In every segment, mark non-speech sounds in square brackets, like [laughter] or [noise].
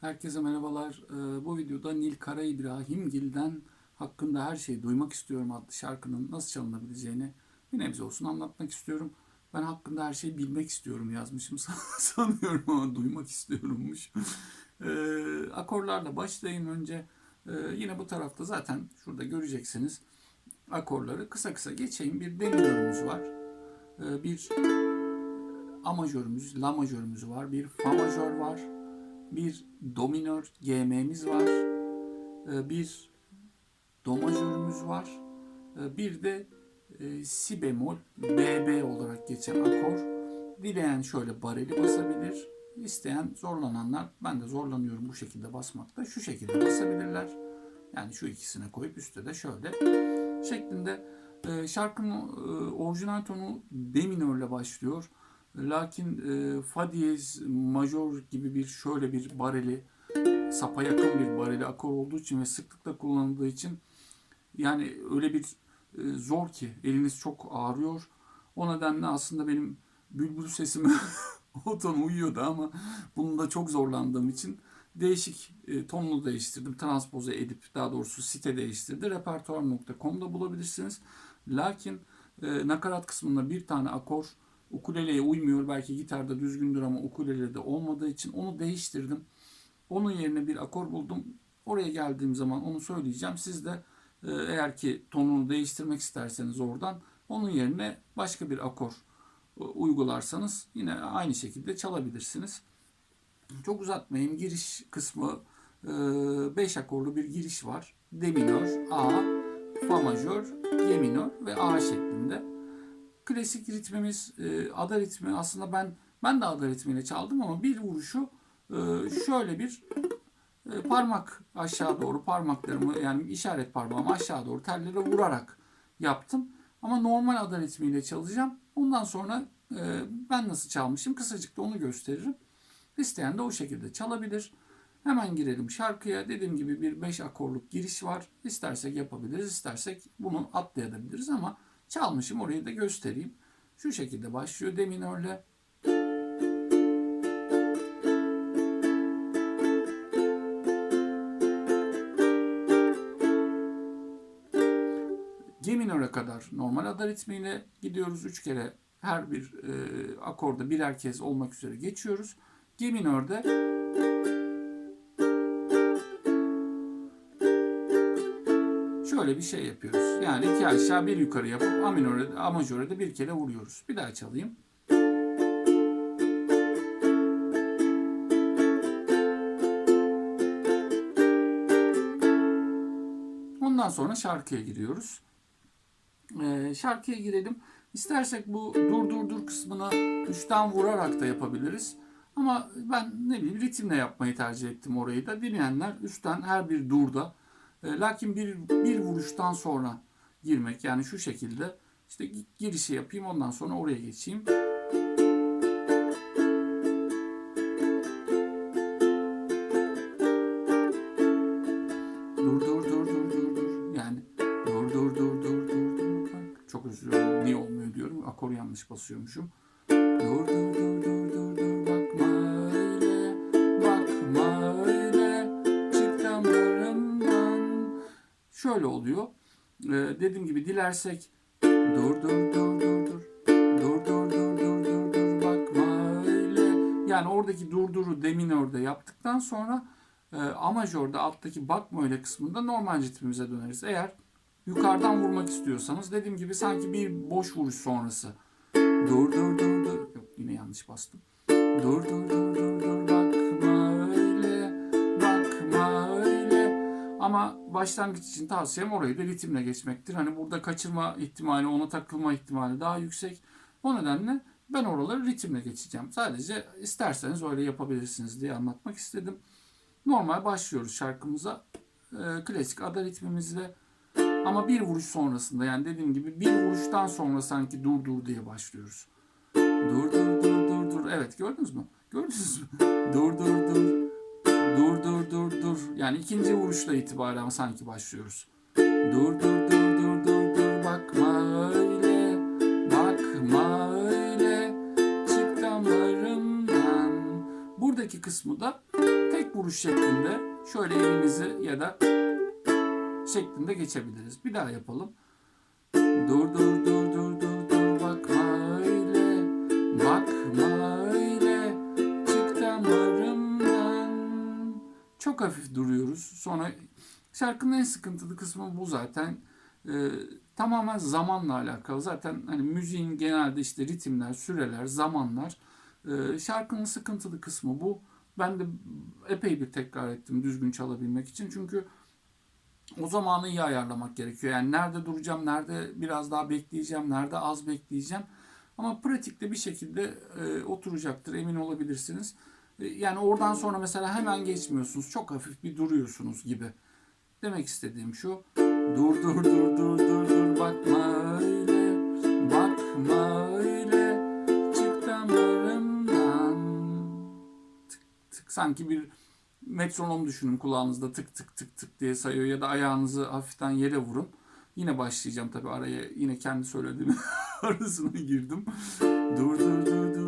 Herkese merhabalar. Ee, bu videoda Nil Kara İbrahimgil'den hakkında her şeyi duymak istiyorum adlı şarkının nasıl çalınabileceğini bir nebze olsun anlatmak istiyorum. Ben hakkında her şeyi bilmek istiyorum yazmışım [laughs] sanıyorum ama duymak istiyorummuş. Ee, akorlarla başlayayım önce. Ee, yine bu tarafta zaten şurada göreceksiniz akorları. Kısa kısa geçeyim. Bir de minörümüz var. Bir A majörümüz, La majörümüz var. Bir Fa majör var bir do minör GM'miz var. Ee, Bir do majörümüz var. Ee, Bir de e, si bemol BB olarak geçen akor. Dileyen şöyle bareli basabilir. İsteyen zorlananlar ben de zorlanıyorum bu şekilde basmakta. Şu şekilde basabilirler. Yani şu ikisine koyup üstte de şöyle şeklinde e, şarkının e, orijinal tonu D minörle başlıyor. Lakin e, fa diyez majör gibi bir şöyle bir bareli sapa yakın bir bareli akor olduğu için ve sıklıkla kullanıldığı için yani öyle bir e, zor ki eliniz çok ağrıyor. O nedenle aslında benim bülbül sesime [laughs] o ton uyuyordu ama bunun çok zorlandığım için değişik e, tonunu değiştirdim. Transpoze edip daha doğrusu site değiştirdi. Repertuar.com'da bulabilirsiniz. Lakin e, nakarat kısmında bir tane akor ukuleleye uymuyor. Belki gitarda düzgündür ama ukulelede olmadığı için onu değiştirdim. Onun yerine bir akor buldum. Oraya geldiğim zaman onu söyleyeceğim. Siz de e, eğer ki tonunu değiştirmek isterseniz oradan onun yerine başka bir akor e, uygularsanız yine aynı şekilde çalabilirsiniz. Çok uzatmayayım. Giriş kısmı 5 akorlu bir giriş var. D minör, A, Fa majör, G minör ve A şeklinde klasik ritmimiz e, ada ritmi aslında ben ben de ada ritmiyle çaldım ama bir vuruşu e, şöyle bir e, parmak aşağı doğru parmaklarımı yani işaret parmağımı aşağı doğru tellere vurarak yaptım. Ama normal ada ritmiyle çalacağım. Ondan sonra e, ben nasıl çalmışım kısacık da onu gösteririm. İsteyen de o şekilde çalabilir. Hemen girelim şarkıya. Dediğim gibi bir 5 akorluk giriş var. İstersek yapabiliriz, istersek bunu atlayabiliriz ama Çalmışım orayı da göstereyim. Şu şekilde başlıyor D minörle. G minöre kadar normal ada ritmiyle gidiyoruz. Üç kere her bir e, akorda birer kez olmak üzere geçiyoruz. G minörde şöyle bir şey yapıyoruz. Yani iki aşağı bir yukarı yapıp A minöre, A majöre de bir kere vuruyoruz. Bir daha çalayım. Ondan sonra şarkıya giriyoruz. Ee, şarkıya girelim. İstersek bu dur dur dur kısmını üçten vurarak da yapabiliriz. Ama ben ne bileyim ritimle yapmayı tercih ettim orayı da. Dinleyenler üstten her bir durda lakin bir, bir vuruştan sonra girmek yani şu şekilde işte girişi yapayım ondan sonra oraya geçeyim. Dur dur dur dur dur dur yani dur dur dur dur dur dur çok özür niye olmuyor diyorum akor yanlış basıyormuşum. Dur dur dur dur dur şöyle oluyor. Ee, dediğim gibi dilersek dur dur dur dur dur dur dur dur dur dur dur bakma öyle yani oradaki durduru de minörde yaptıktan sonra e, a majörde alttaki bakma öyle kısmında normal ritmimize döneriz. Eğer yukarıdan vurmak istiyorsanız dediğim gibi sanki bir boş vuruş sonrası dur dur dur dur yok yine yanlış bastım. Dur dur dur dur dur ama başlangıç için tavsiyem orayı da ritimle geçmektir. Hani burada kaçırma ihtimali, ona takılma ihtimali daha yüksek. O nedenle ben oraları ritimle geçeceğim. Sadece isterseniz öyle yapabilirsiniz diye anlatmak istedim. Normal başlıyoruz şarkımıza. Ee, klasik ada ritmimizle ama bir vuruş sonrasında yani dediğim gibi bir vuruştan sonra sanki dur dur diye başlıyoruz. Dur dur dur dur dur. Evet gördünüz mü? Gördünüz mü? [laughs] Dur dur dur. Dur dur dur dur. Yani ikinci vuruşla itibaren sanki başlıyoruz. Dur dur dur dur dur dur bakma öyle. Bakma öyle. Çık damarımdan. Buradaki kısmı da tek vuruş şeklinde şöyle elimizi ya da şeklinde geçebiliriz. Bir daha yapalım. Dur dur dur dur dur dur bakma öyle bakma çok hafif duruyoruz. Sonra şarkının en sıkıntılı kısmı bu zaten. Ee, tamamen zamanla alakalı. Zaten hani müziğin genelde işte ritimler, süreler, zamanlar. Ee, şarkının sıkıntılı kısmı bu. Ben de epey bir tekrar ettim düzgün çalabilmek için. Çünkü o zamanı iyi ayarlamak gerekiyor. Yani nerede duracağım, nerede biraz daha bekleyeceğim, nerede az bekleyeceğim. Ama pratikte bir şekilde e, oturacaktır emin olabilirsiniz. Yani oradan sonra mesela hemen geçmiyorsunuz. Çok hafif bir duruyorsunuz gibi. Demek istediğim şu. Dur dur dur dur dur dur bakma öyle. Bakma öyle. Çık damarımdan. Tık tık sanki bir metronom düşünün kulağınızda tık tık tık tık diye sayıyor ya da ayağınızı hafiften yere vurun. Yine başlayacağım tabii araya yine kendi söylediğim [laughs] arasına girdim. Dur dur dur dur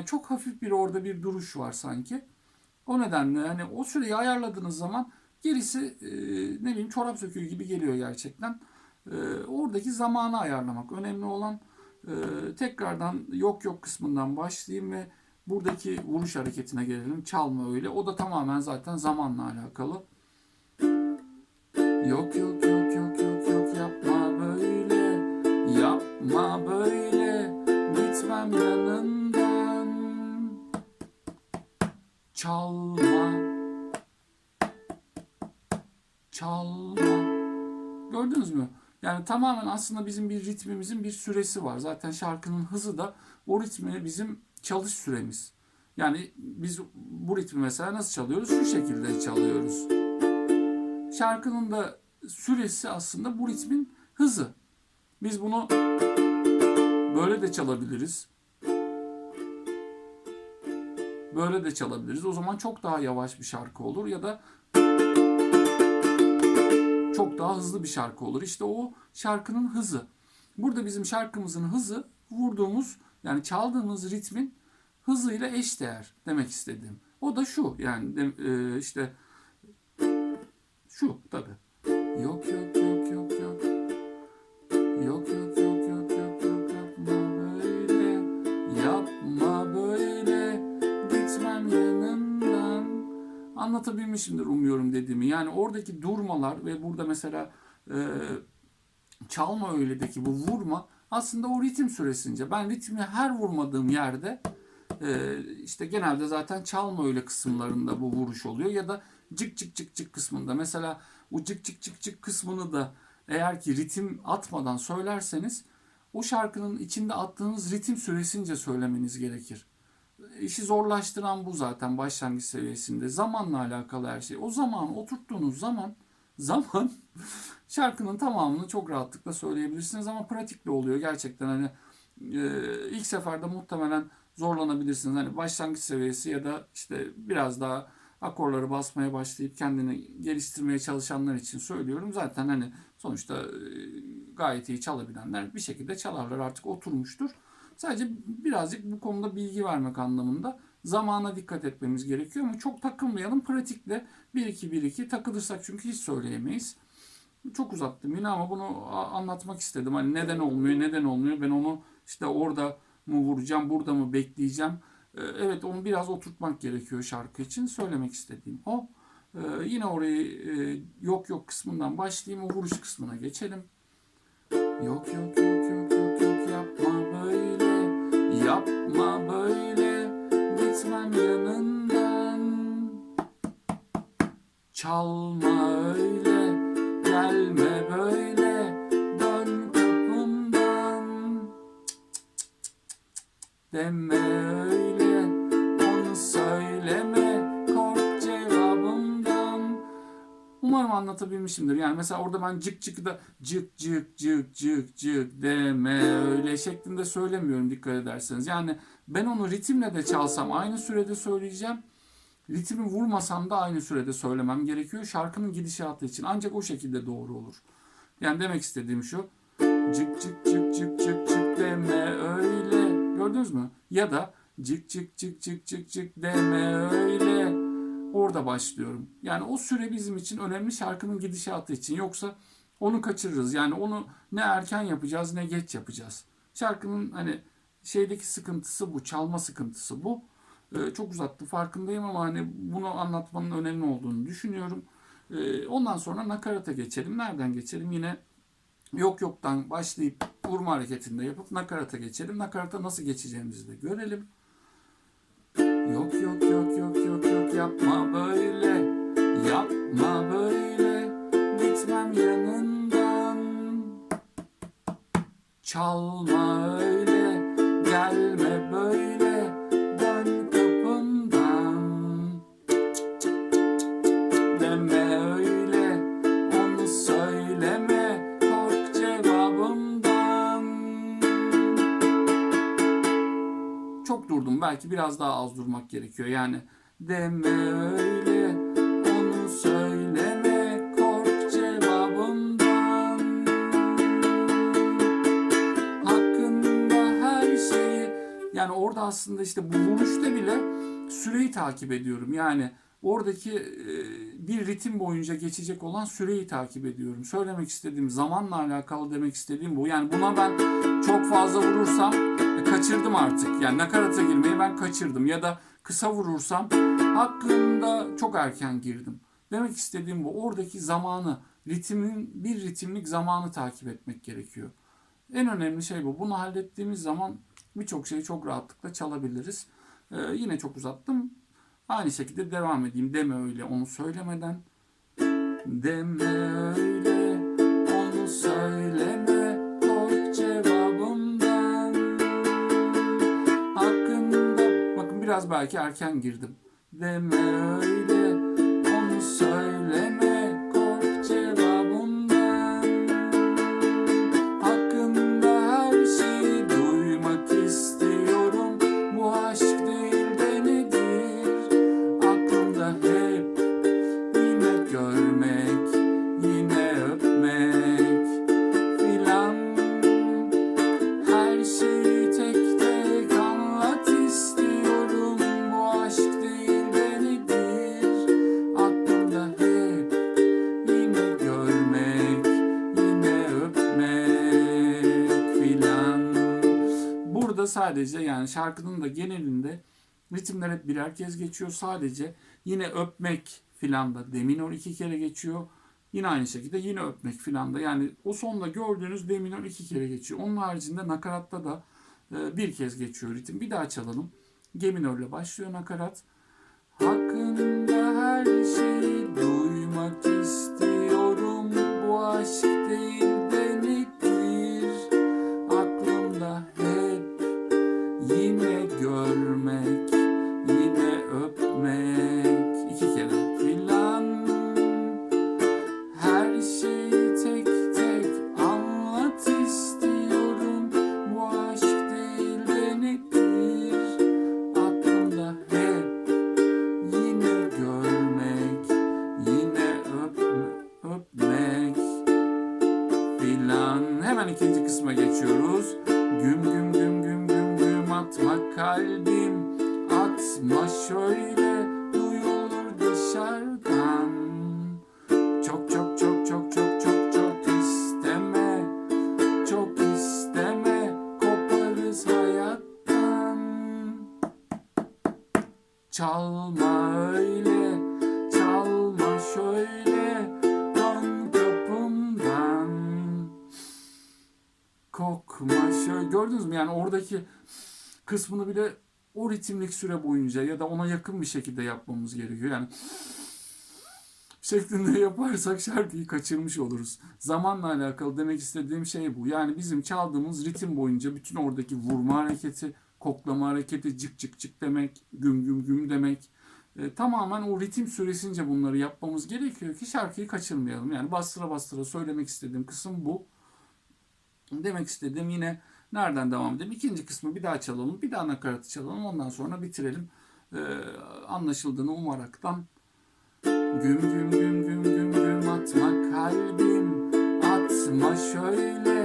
Yani çok hafif bir orada bir duruş var sanki. O nedenle hani o süreyi ayarladığınız zaman gerisi e, ne bileyim çorap söküğü gibi geliyor gerçekten. E, oradaki zamanı ayarlamak. Önemli olan e, tekrardan yok yok kısmından başlayayım ve buradaki vuruş hareketine gelelim. Çalma öyle. O da tamamen zaten zamanla alakalı. Yok yok yok yok yok yok yapma böyle. Yapma böyle. Gitmem yanından. Çalma. Çalma. Gördünüz mü? Yani tamamen aslında bizim bir ritmimizin bir süresi var. Zaten şarkının hızı da o ritmi bizim çalış süremiz. Yani biz bu ritmi mesela nasıl çalıyoruz? Şu şekilde çalıyoruz. Şarkının da süresi aslında bu ritmin hızı. Biz bunu böyle de çalabiliriz. Böyle de çalabiliriz. O zaman çok daha yavaş bir şarkı olur ya da çok daha hızlı bir şarkı olur. İşte o şarkının hızı. Burada bizim şarkımızın hızı vurduğumuz yani çaldığımız ritmin hızıyla eşdeğer demek istediğim. O da şu yani e, işte şu tabi. Yok yok yok. Yok yok yok yok Anlatabilmişimdir umuyorum dediğimi. Yani oradaki durmalar ve burada mesela e, çalma öyle'deki bu vurma aslında o ritim süresince. Ben ritmi her vurmadığım yerde e, işte genelde zaten çalma öyle kısımlarında bu vuruş oluyor ya da cık cık cık cık kısmında. Mesela o cık cık cık cık kısmını da eğer ki ritim atmadan söylerseniz o şarkının içinde attığınız ritim süresince söylemeniz gerekir. İşi zorlaştıran bu zaten başlangıç seviyesinde. Zamanla alakalı her şey. O zaman oturttuğunuz zaman [laughs] zaman şarkının tamamını çok rahatlıkla söyleyebilirsiniz ama pratikle oluyor gerçekten hani e, ilk seferde muhtemelen zorlanabilirsiniz. Hani başlangıç seviyesi ya da işte biraz daha akorları basmaya başlayıp kendini geliştirmeye çalışanlar için söylüyorum. Zaten hani sonuçta e, gayet iyi çalabilenler bir şekilde çalarlar artık oturmuştur. Sadece birazcık bu konuda bilgi vermek anlamında zamana dikkat etmemiz gerekiyor ama çok takılmayalım. Pratikle 1-2-1-2 takılırsak çünkü hiç söyleyemeyiz. Çok uzattım yine ama bunu anlatmak istedim. Hani neden olmuyor, neden olmuyor? Ben onu işte orada mı vuracağım, burada mı bekleyeceğim? Ee, evet onu biraz oturtmak gerekiyor şarkı için. Söylemek istediğim o. Ee, yine orayı e, yok yok kısmından başlayayım. O vuruş kısmına geçelim. Yok yok yok yok. Yapma böyle. Gitmem yanından. Çalma öyle. Gelme böyle. Anlatabilmişimdir. Yani mesela orada ben cık cık da cık cık cık cık cık deme öyle şeklinde söylemiyorum dikkat ederseniz. Yani ben onu ritimle de çalsam aynı sürede söyleyeceğim. Ritmi vurmasam da aynı sürede söylemem gerekiyor. Şarkının gidişatı için. Ancak o şekilde doğru olur. Yani demek istediğim şu. Cık cık cık cık cık cık deme öyle. Gördünüz mü? Ya da cık cık cık cık cık cık deme öyle. Orada başlıyorum. Yani o süre bizim için önemli şarkının gidişatı için. Yoksa onu kaçırırız. Yani onu ne erken yapacağız ne geç yapacağız. Şarkının hani şeydeki sıkıntısı bu. Çalma sıkıntısı bu. Ee, çok uzattı farkındayım ama hani bunu anlatmanın önemli olduğunu düşünüyorum. Ee, ondan sonra nakarata geçelim. Nereden geçelim? Yine yok yoktan başlayıp vurma hareketinde yapıp nakarata geçelim. Nakarata nasıl geçeceğimizi de görelim. Yapma böyle yapma böyle. Gitmem yanından. Çalma öyle gelme böyle. Dön kapımdan deme öyle onu söyleme. Kork cevabımdan. Çok durdum. Belki biraz daha az durmak gerekiyor. Yani deme öyle, onu söyleme, kork cevabımdan. Hakkında her şeyi, yani orada aslında işte bu vuruşta bile süreyi takip ediyorum. Yani oradaki e, bir ritim boyunca geçecek olan süreyi takip ediyorum. Söylemek istediğim zamanla alakalı demek istediğim bu. Yani buna ben çok fazla vurursam e, kaçırdım artık. Yani nakarata girmeyi ben kaçırdım. Ya da kısa vurursam hakkında çok erken girdim. Demek istediğim bu. Oradaki zamanı, ritmin bir ritimlik zamanı takip etmek gerekiyor. En önemli şey bu. Bunu hallettiğimiz zaman birçok şeyi çok rahatlıkla çalabiliriz. Ee, yine çok uzattım. Aynı şekilde devam edeyim. Deme öyle onu söylemeden. Deme öyle belki erken girdim. Deme öyle onu söyleme sadece yani şarkının da genelinde ritimler hep birer kez geçiyor. Sadece yine öpmek filan da de minor iki kere geçiyor. Yine aynı şekilde yine öpmek filan da yani o sonda gördüğünüz de minor iki kere geçiyor. Onun haricinde nakaratta da e, bir kez geçiyor ritim. Bir daha çalalım. Ge minörle başlıyor nakarat. Hakkında her şeyi duymak istiyorum. Bu aşk değil Şöyle, gördünüz mü? Yani oradaki kısmını bile o ritimlik süre boyunca ya da ona yakın bir şekilde yapmamız gerekiyor. Yani [laughs] şeklinde yaparsak şarkıyı kaçırmış oluruz. Zamanla alakalı demek istediğim şey bu. Yani bizim çaldığımız ritim boyunca bütün oradaki vurma hareketi, koklama hareketi, cık cık cık demek, güm güm güm demek, E, tamamen o ritim süresince bunları yapmamız gerekiyor ki şarkıyı kaçırmayalım. Yani bastıra bastıra söylemek istediğim kısım bu. Demek istediğim yine nereden devam edelim? İkinci kısmı bir daha çalalım. Bir daha nakaratı çalalım. Ondan sonra bitirelim. E, anlaşıldığını umaraktan Güm güm güm güm güm güm atma kalbim Atma şöyle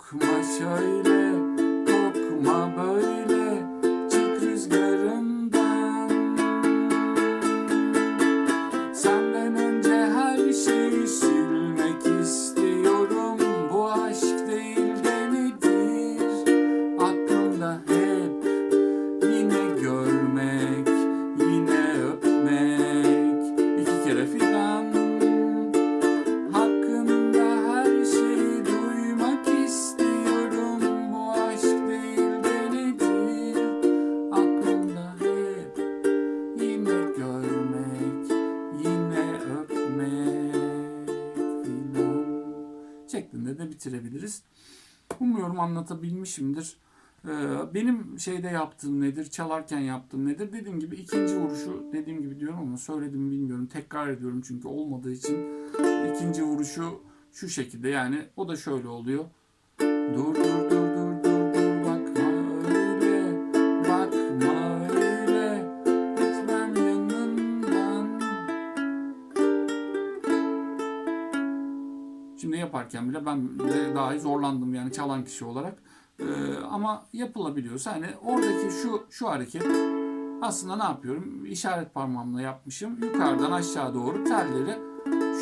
Kokma şöyle, kokma böyle, bitirebiliriz. Umuyorum anlatabilmişimdir. Ee, Benim şeyde yaptığım nedir, çalarken yaptığım nedir? Dediğim gibi ikinci vuruşu dediğim gibi diyorum ama söyledim bilmiyorum. Tekrar ediyorum çünkü olmadığı için. İkinci vuruşu şu şekilde yani o da şöyle oluyor. Dur dur dur Şimdi yaparken bile ben de dahi zorlandım yani çalan kişi olarak. Ee, ama yapılabiliyorsa hani oradaki şu şu hareket aslında ne yapıyorum? İşaret parmağımla yapmışım. Yukarıdan aşağı doğru telleri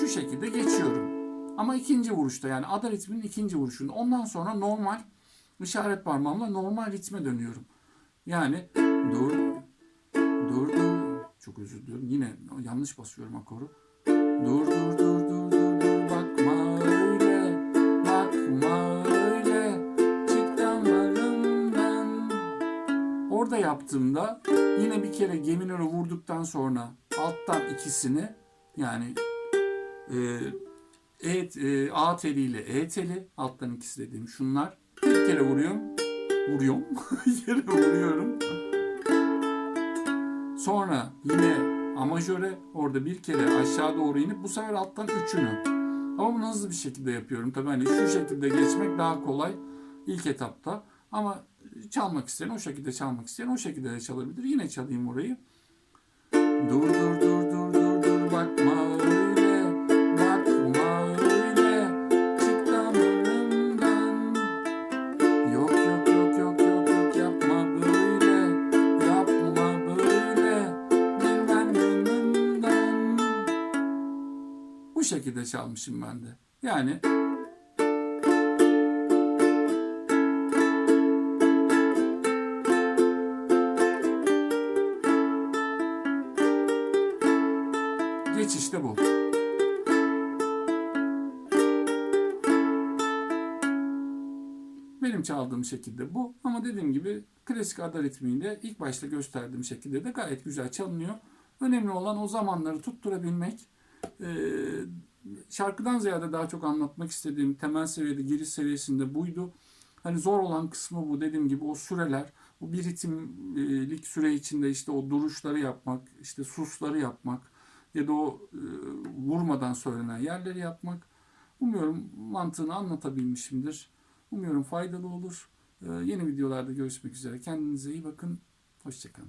şu şekilde geçiyorum. Ama ikinci vuruşta yani ada ritminin ikinci vuruşunda. Ondan sonra normal işaret parmağımla normal ritme dönüyorum. Yani dur dur dur çok özür diliyorum. Yine yanlış basıyorum akoru. Dur dur dur dur Orada yaptığımda yine bir kere geminörü vurduktan sonra alttan ikisini yani e, e, e, A teliyle E teli alttan ikisi dediğim şunlar. Bir kere vuruyorum vuruyorum [laughs] bir kere vuruyorum. Sonra yine amajöre orada bir kere aşağı doğru inip bu sefer alttan üçünü. Ama bunu hızlı bir şekilde yapıyorum. Tabii hani şu şekilde geçmek daha kolay ilk etapta. Ama çalmak isteyen o şekilde çalmak isteyen o şekilde de çalabilir. Yine çalayım orayı. Dur dur dur dur dur dur bakma öyle bakma öyle. Çık damarımdan Yok yok yok yok yok yok yapma böyle yapma böyle. Bilmem yanımdan Bu şekilde çalmışım ben de. Yani Benim çaldığım şekilde bu. Ama dediğim gibi klasik ada ritmiyle ilk başta gösterdiğim şekilde de gayet güzel çalınıyor. Önemli olan o zamanları tutturabilmek. Ee, şarkıdan ziyade daha çok anlatmak istediğim temel seviyede, giriş seviyesinde buydu. Hani zor olan kısmı bu. Dediğim gibi o süreler, bu bir ritimlik süre içinde işte o duruşları yapmak, işte susları yapmak ya da o e, vurmadan söylenen yerleri yapmak. Umuyorum mantığını anlatabilmişimdir. Umuyorum faydalı olur. Ee, yeni videolarda görüşmek üzere. Kendinize iyi bakın. Hoşçakalın.